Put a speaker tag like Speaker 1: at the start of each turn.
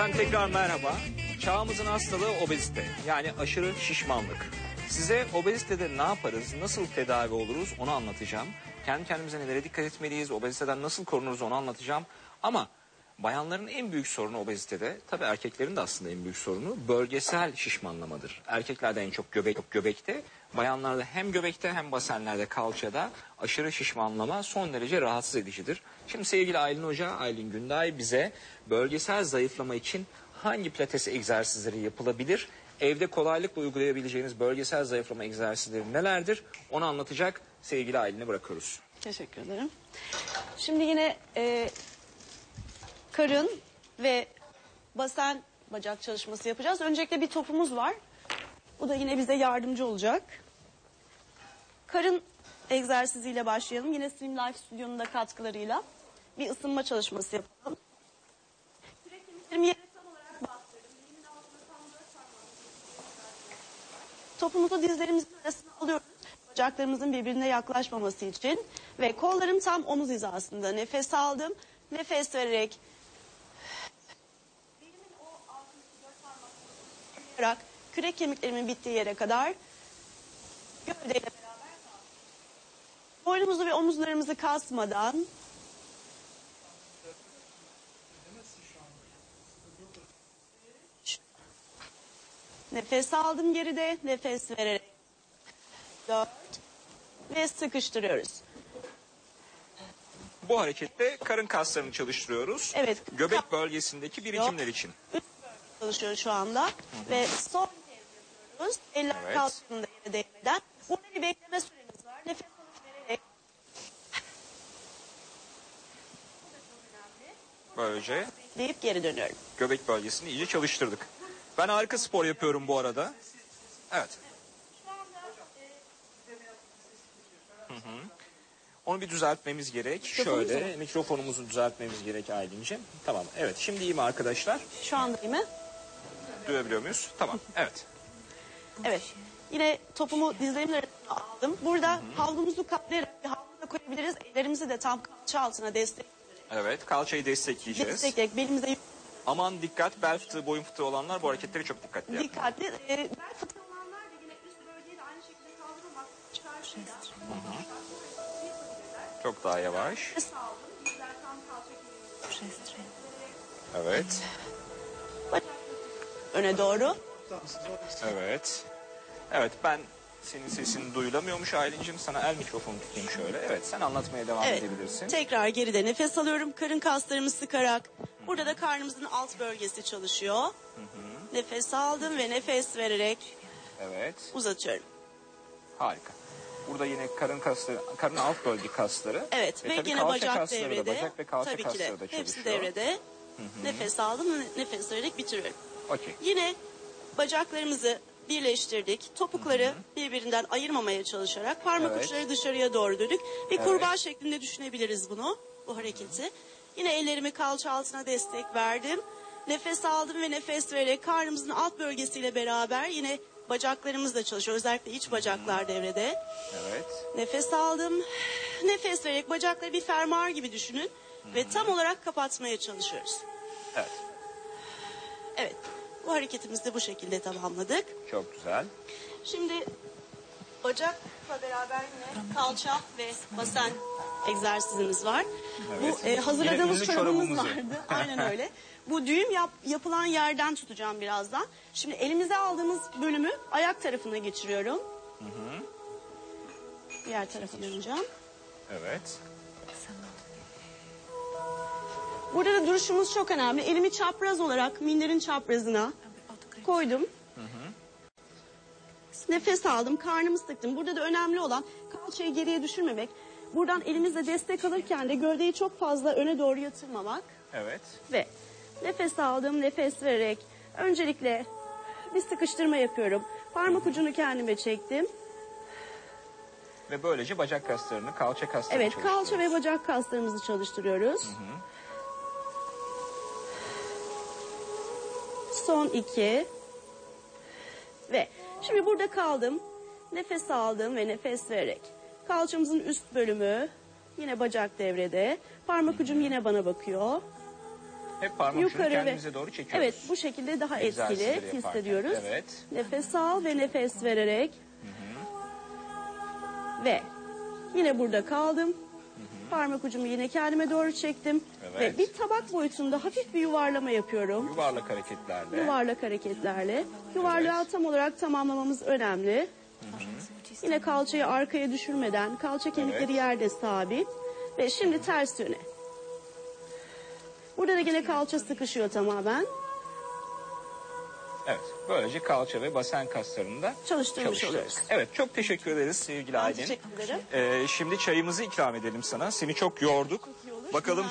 Speaker 1: Efendim tekrar merhaba. Çağımızın hastalığı obezite yani aşırı şişmanlık. Size obezitede ne yaparız, nasıl tedavi oluruz onu anlatacağım. Kendi kendimize nelere dikkat etmeliyiz, obeziteden nasıl korunuruz onu anlatacağım. Ama bayanların en büyük sorunu obezitede, tabii erkeklerin de aslında en büyük sorunu bölgesel şişmanlamadır. Erkeklerde en çok göbek yok göbekte, bayanlarda hem göbekte hem basenlerde kalçada aşırı şişmanlama son derece rahatsız edicidir. Şimdi sevgili Aylin Hoca, Aylin Günday bize bölgesel zayıflama için hangi pilates egzersizleri yapılabilir? Evde kolaylıkla uygulayabileceğiniz bölgesel zayıflama egzersizleri nelerdir? Onu anlatacak sevgili Aylin'e bırakıyoruz.
Speaker 2: Teşekkür ederim. Şimdi yine e, karın ve basen bacak çalışması yapacağız. Öncelikle bir topumuz var. Bu da yine bize yardımcı olacak. Karın egzersiziyle başlayalım. Yine Slim Life Stüdyo'nun da katkılarıyla bir ısınma çalışması yapalım. Kürek yere tam olarak bastırdım. Topumuzu dizlerimizin arasına alıyoruz. Bacaklarımızın birbirine yaklaşmaması için. Ve kollarım tam omuz hizasında. Nefes aldım. Nefes vererek tutarak kürek kemiklerimin bittiği yere kadar gövdeyle beraber. Boynumuzu ve omuzlarımızı kasmadan Nefes aldım geride, nefes vererek. Dört. Ve sıkıştırıyoruz.
Speaker 1: Bu harekette karın kaslarını çalıştırıyoruz.
Speaker 2: Evet.
Speaker 1: Göbek bölgesindeki birikimler için.
Speaker 2: Çalışıyor şu anda. Ve son yapıyoruz. Eller
Speaker 1: Evet.
Speaker 2: kalktığında yere değmeden. Burada bir bekleme süremiz var. Nefes alıp vererek.
Speaker 1: Böylece
Speaker 2: Bekleyip geri dönüyorum.
Speaker 1: göbek bölgesini iyice çalıştırdık. Ben harika spor yapıyorum bu arada. Evet.
Speaker 2: Anda e,
Speaker 1: Onu bir düzeltmemiz gerek. Şöyle mikrofonumuzu düzeltmemiz gerek Aylin'ciğim. Tamam. Evet. Şimdi iyi mi arkadaşlar?
Speaker 2: şu anda iyi mi?
Speaker 1: Duyabiliyor muyuz? Tamam. Evet.
Speaker 2: Evet. Yine topumu dizlerimin arasına aldım. Burada havlumuzu katlayarak bir havlu da koyabiliriz. Ellerimizi de tam kalça altına destek,
Speaker 1: Evet. Kalçayı destekleyeceğiz.
Speaker 2: destekleyerek belimize
Speaker 1: Aman dikkat bel fıtığı, boyun fıtığı olanlar bu hareketleri çok dikkatli yapın.
Speaker 2: dikkatli. E, bel fıtığı olanlar da yine üst bölgeyi de aynı şekilde kaldırmamak karşıyla.
Speaker 1: Çok daha yavaş.
Speaker 2: Aldım. Dizler tam kalça
Speaker 1: Evet.
Speaker 2: Öne doğru.
Speaker 1: Evet. Evet ben senin sesini duyulamıyormuş Aylin'cim. Sana el mikrofonu tutayım şöyle. Evet sen anlatmaya devam
Speaker 2: Evet.
Speaker 1: edebilirsin.
Speaker 2: Tekrar geride nefes alıyorum. Karın kaslarımı sıkarak. Burada da karnımızın alt bölgesi çalışıyor. Nefes aldım ve nefes vererek
Speaker 1: Evet.
Speaker 2: uzatıyorum.
Speaker 1: Harika. Burada yine karın kasları, karın alt bölge kasları.
Speaker 2: Evet ve,
Speaker 1: tabii kalça
Speaker 2: bacak
Speaker 1: kasları
Speaker 2: devrede.
Speaker 1: Da, bacak ve kalça
Speaker 2: Tabii ki de.
Speaker 1: kasları da çalışıyor.
Speaker 2: Hepsi devrede. Nefes aldım ve nefes vererek bitiriyorum.
Speaker 1: Okey.
Speaker 2: Yine bacaklarımızı birleştirdik. Topukları birbirinden ayırmamaya çalışarak parmak
Speaker 1: Evet.
Speaker 2: uçları dışarıya doğru döndük. Bir
Speaker 1: Evet.
Speaker 2: kurbağa şeklinde düşünebiliriz bunu, bu hareketi. Yine ellerimi kalça altına destek verdim. Nefes aldım ve nefes vererek karnımızın alt bölgesiyle beraber yine bacaklarımız da çalışıyor. Özellikle iç bacaklar devrede.
Speaker 1: Evet.
Speaker 2: Nefes aldım. Nefes vererek bacakları bir fermuar gibi düşünün. Ve tam olarak kapatmaya çalışıyoruz.
Speaker 1: Evet.
Speaker 2: Evet. Bu hareketimizi de bu şekilde tamamladık.
Speaker 1: Çok güzel.
Speaker 2: Şimdi bacakla beraber yine kalça ve basen egzersizimiz var.
Speaker 1: Evet.
Speaker 2: Bu e, hazırladığımız
Speaker 1: Yine
Speaker 2: çorabımız vardı. Aynen öyle. Bu düğüm yap, yapılan yerden tutacağım birazdan. Şimdi elimize aldığımız bölümü ayak tarafına geçiriyorum. Diğer tarafa döneceğim.
Speaker 1: Evet.
Speaker 2: Burada da duruşumuz çok önemli. Elimi çapraz olarak minderin çaprazına koydum. Nefes aldım, karnımı sıktım. Burada da önemli olan kalçayı geriye düşürmemek. Buradan elimizle destek alırken de gövdeyi çok fazla öne doğru yatırmamak.
Speaker 1: Evet.
Speaker 2: Ve nefes aldım, nefes vererek öncelikle bir sıkıştırma yapıyorum. Parmak ucunu kendime çektim.
Speaker 1: Ve böylece bacak kaslarını, kalça kaslarını
Speaker 2: Evet, kalça ve bacak kaslarımızı çalıştırıyoruz. Son iki. Ve şimdi burada kaldım. Nefes aldım ve nefes vererek. Kalçamızın üst bölümü yine bacak devrede. Parmak ucum yine bana bakıyor.
Speaker 1: Hep parmak ucunu
Speaker 2: yukarı ve
Speaker 1: kendimize doğru çekiyoruz.
Speaker 2: evet bu şekilde daha
Speaker 1: Egzersizleri
Speaker 2: etkili
Speaker 1: yaparken,
Speaker 2: hissediyoruz.
Speaker 1: evet.
Speaker 2: Nefes al ve nefes vererek ve yine burada kaldım. Parmak ucumu yine kendime doğru çektim
Speaker 1: Evet.
Speaker 2: ve bir tabak boyutunda hafif bir yuvarlama yapıyorum.
Speaker 1: Yuvarlak hareketlerle.
Speaker 2: Yuvarlak hareketlerle. Yuvarlağı tam olarak tamamlamamız önemli. Yine kalçayı arkaya düşürmeden kalça kemikleri
Speaker 1: Evet.
Speaker 2: yerde sabit. Ve şimdi ters yöne. Burada da yine kalça sıkışıyor tamamen.
Speaker 1: Evet. Böylece kalça ve basen kaslarını da
Speaker 2: Çalıştırmış oluyoruz.
Speaker 1: Evet. Çok teşekkür ederiz sevgili
Speaker 2: Ben
Speaker 1: Aylin.
Speaker 2: teşekkür ederim.
Speaker 1: Ee, şimdi çayımızı ikram edelim sana. Seni çok yorduk. Bakalım